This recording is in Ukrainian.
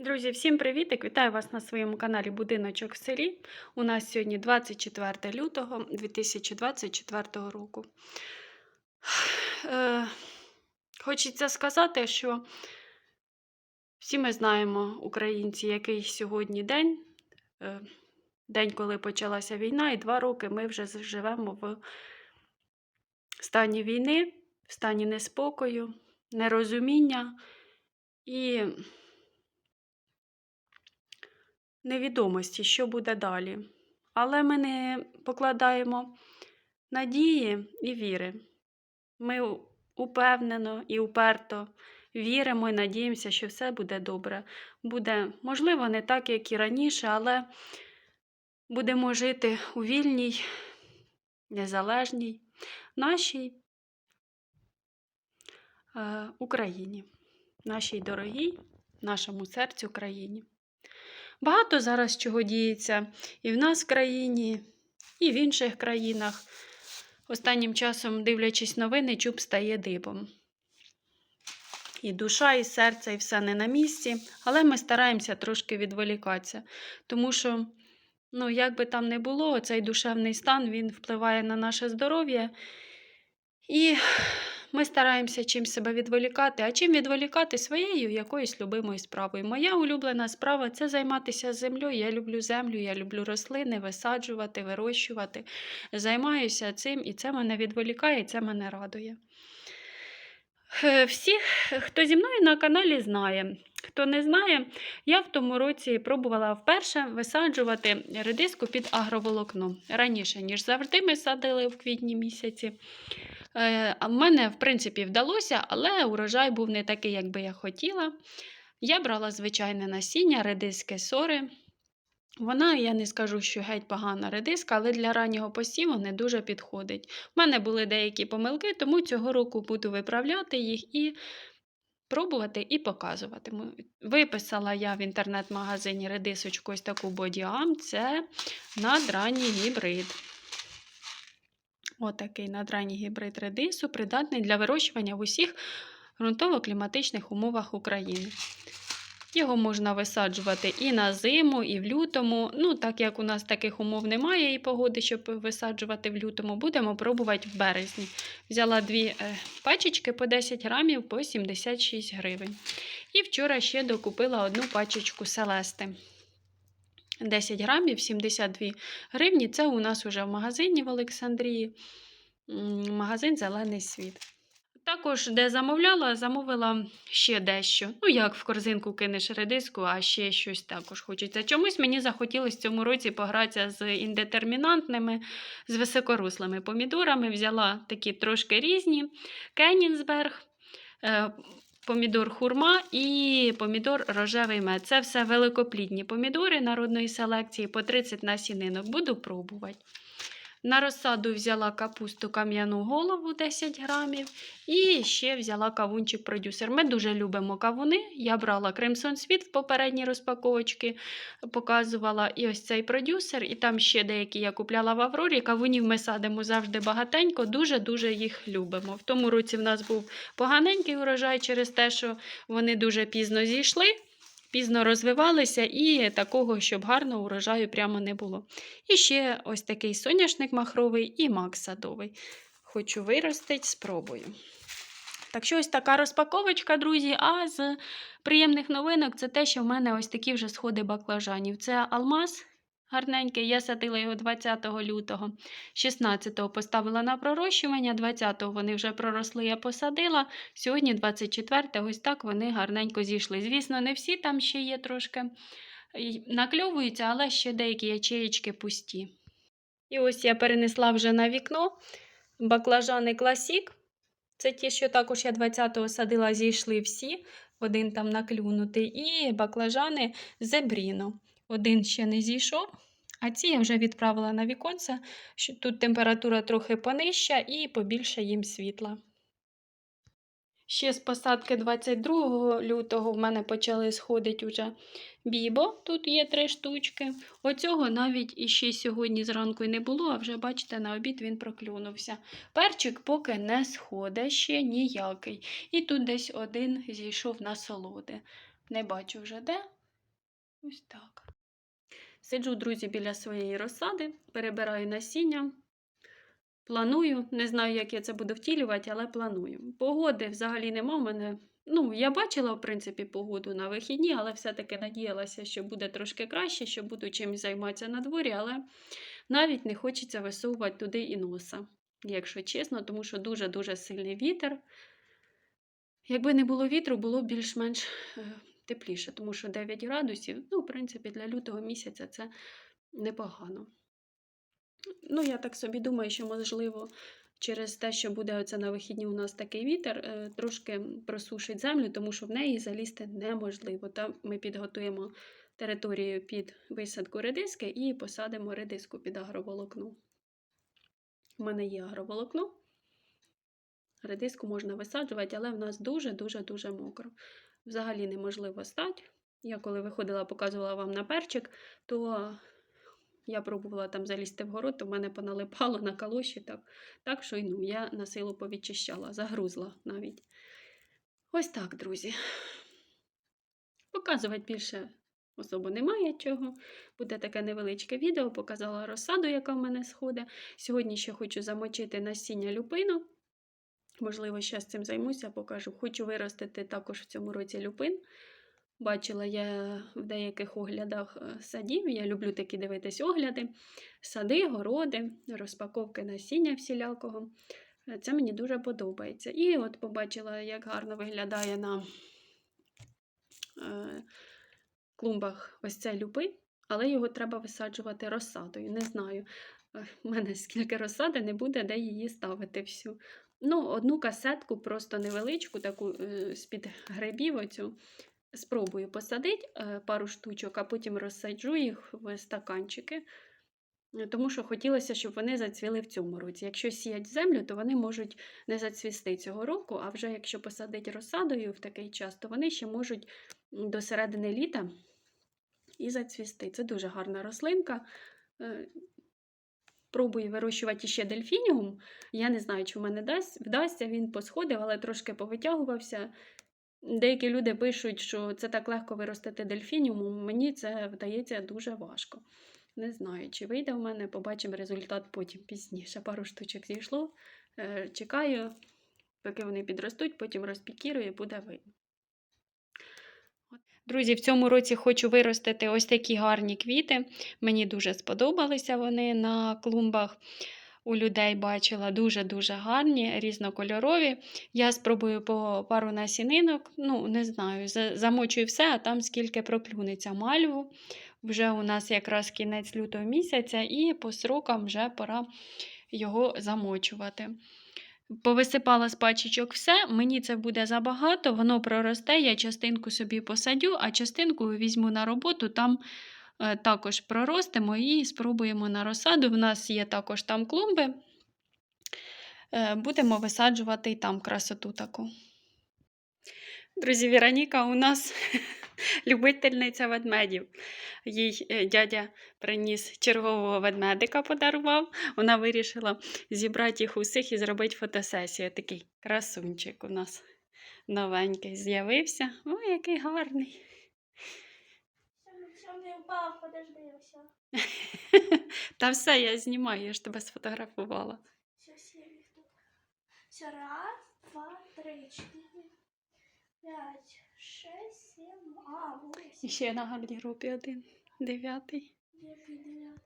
Друзі, всім привітик! Вітаю вас на своєму каналі Будиночок в селі. У нас сьогодні 24 лютого 2024 року. Е, хочеться сказати, що всі ми знаємо, українці, який сьогодні день. Е, день, коли почалася війна, і два роки ми вже живемо в стані війни, в стані неспокою, нерозуміння і невідомості, що буде далі. Але ми не покладаємо надії і віри. Ми упевнено і уперто віримо і надіємося, що все буде добре. Буде, можливо, не так, як і раніше, але будемо жити у вільній, незалежній, нашій е, Україні, нашій дорогій, нашому серцю країні. Багато зараз чого діється і в нас в країні, і в інших країнах. Останнім часом, дивлячись новини, чуб стає дибом. І душа, і серце, і все не на місці, але ми стараємося трошки відволікатися. Тому що, ну, як би там не було, цей душевний стан він впливає на наше здоров'я. І ми стараємося чим себе відволікати, а чим відволікати своєю якоюсь любимою справою. Моя улюблена справа це займатися землею. Я люблю землю, я люблю рослини, висаджувати, вирощувати. Займаюся цим, і це мене відволікає, і це мене радує. Е, Всі, хто зі мною на каналі, знає. Хто не знає, я в тому році пробувала вперше висаджувати редиску під агроволокно. Раніше, ніж завжди, ми садили в квітні місяці. Е, А в мене, в принципі, вдалося, але урожай був не такий, як би я хотіла. Я брала звичайне насіння, редиски сори. Вона, я не скажу, що геть погана редиска, але для раннього посіву не дуже підходить. У мене були деякі помилки, тому цього року буду виправляти їх і пробувати і показувати. Виписала я в інтернет-магазині редисочку ось таку бодіам. Це надранній гібрид. Отакий надранній гібрид редису, придатний для вирощування в усіх ґрунтово-кліматичних умовах України. Його можна висаджувати і на зиму, і в лютому. Ну, так як у нас таких умов немає і погоди, щоб висаджувати в лютому, будемо пробувати в березні. Взяла дві е, пачечки по 10 грамів по 76 гривень. І вчора ще докупила одну пачечку селести. 10 грамів, 72 гривні. Це у нас уже в магазині в Олександрії. Магазин Зелений світ. Також, де замовляла, замовила ще дещо. Ну, як в корзинку кинеш редиску, а ще щось також хочеться. Чомусь мені захотілося в цьому році погратися з індетермінантними, з високоруслими помідорами. Взяла такі трошки різні: Кенінсберг, е, помідор хурма і помідор рожевий мед. Це все великоплідні помідори народної селекції по 30 насінинок. Буду пробувати. На розсаду взяла капусту кам'яну голову 10 грамів. І ще взяла кавунчик продюсер. Ми дуже любимо кавуни. Я брала Crimson Sweet в попередній розпаковочці, показувала і ось цей продюсер, і там ще деякі я купляла в Аврорі. Кавунів ми садимо завжди багатенько, дуже-дуже їх любимо. В тому році в нас був поганенький урожай через те, що вони дуже пізно зійшли. Пізно розвивалися і такого, щоб гарного урожаю прямо не було. І ще ось такий соняшник махровий і мак садовий. Хочу виростити, спробую. Так що ось така розпаковочка, друзі. А з приємних новинок це те, що в мене ось такі вже сходи баклажанів. Це алмаз гарненький. Я садила його 20 лютого, 16-го поставила на пророщування, 20-го вони вже проросли, я посадила. Сьогодні, 24-го, ось так вони гарненько зійшли. Звісно, не всі там ще є трошки накльовуються, але ще деякі ячеєчки пусті. І ось я перенесла вже на вікно баклажани класік. Це ті, що також я 20-го садила, зійшли всі, один там наклюнутий, і баклажани зебріно. Один ще не зійшов, а ці я вже відправила на віконце, що тут температура трохи понижча і побільше їм світла. Ще з посадки 22 лютого в мене почали сходити вже бібо. Тут є три штучки. Оцього навіть іще сьогодні зранку і не було, а вже, бачите, на обід він проклюнувся. Перчик поки не сходить, ще ніякий. І тут десь один зійшов на солоди. Не бачу вже де. Ось так. Сиджу, друзі, біля своєї розсади, перебираю насіння. Планую, не знаю, як я це буду втілювати, але планую. Погоди взагалі нема в мене. Ну, я бачила, в принципі, погоду на вихідні, але все-таки надіялася, що буде трошки краще, що буду чимось займатися на дворі, але навіть не хочеться висовувати туди і носа, якщо чесно, тому що дуже-дуже сильний вітер. Якби не було вітру, було більш-менш е, тепліше, тому що 9 градусів, ну, в принципі, для лютого місяця це непогано. Ну, я так собі думаю, що, можливо, через те, що буде оце на вихідні у нас такий вітер, е, трошки просушить землю, тому що в неї залізти неможливо. Там ми підготуємо територію під висадку редиски і посадимо редиску під агроволокно. У мене є агроволокно. Редиску можна висаджувати, але в нас дуже-дуже-дуже мокро. Взагалі неможливо стати. Я коли виходила, показувала вам на перчик, то я пробувала там залізти в город, то в мене поналипало на калоші, так, так що ну, я на силу повідчищала, загрузла навіть. Ось так, друзі. Показувати більше особо немає чого. Буде таке невеличке відео, показала розсаду, яка в мене сходить. Сьогодні ще хочу замочити насіння люпину. Можливо, ще з цим займуся, покажу. Хочу виростити також в цьому році люпин. Бачила я в деяких оглядах е, садів. Я люблю такі дивитись огляди. Сади, городи, розпаковки насіння всілякого. Е, Це мені дуже подобається. І от побачила, як гарно виглядає на е, клумбах ось цей люпин, але його треба висаджувати розсадою. Не знаю, в мене скільки розсади не буде, де її ставити всю. Ну, одну касетку, просто невеличку, таку е, з-під грибів оцю. Спробую посадити е, пару штучок, а потім розсаджу їх в стаканчики. Е, Тому що хотілося, щоб вони зацвіли в цьому році. Якщо сіять землю, то вони можуть не зацвісти цього року, а вже якщо посадити розсадою в такий час, то вони ще можуть до середини літа і зацвісти. Це дуже гарна рослинка. Пробую вирощувати ще дельфініум. Я не знаю, чи в мене дасть, вдасться, він посходив, але трошки повитягувався. Деякі люди пишуть, що це так легко виростити дельфініум. Мені це вдається дуже важко. Не знаю, чи вийде в мене, побачимо результат потім пізніше. Пару штучок зійшло. Е, Чекаю, поки вони підростуть, потім розпікірую буде видно. Друзі, в цьому році хочу виростити ось такі гарні квіти. Мені дуже сподобалися вони на клумбах. У людей бачила дуже-дуже гарні, різнокольорові. Я спробую по пару насінинок, ну, не знаю, замочую все, а там скільки проклюнеться мальву. Вже у нас якраз кінець лютого місяця, і по срокам вже пора його замочувати. Повисипала з пачечок все, мені це буде забагато, воно проросте, я частинку собі посадю, а частинку візьму на роботу, там е, також проростимо і спробуємо на розсаду. В нас є також там клумби. Е, Будемо висаджувати і там красоту таку. Друзі, Віроніка у нас любительниця ведмедів. Їй е, дядя приніс чергового ведмедика, подарував. Вона вирішила зібрати їх усіх і зробити фотосесію. Такий красунчик у нас новенький з'явився. Ой, який гарний. Не впав. Та все, я знімаю, я ж тебе сфотографувала. Все, раз, два, три, чотири, п'ять, шесть, сім, а, І восемь, ще на гардеробі один, дев'ятий. дев'ять,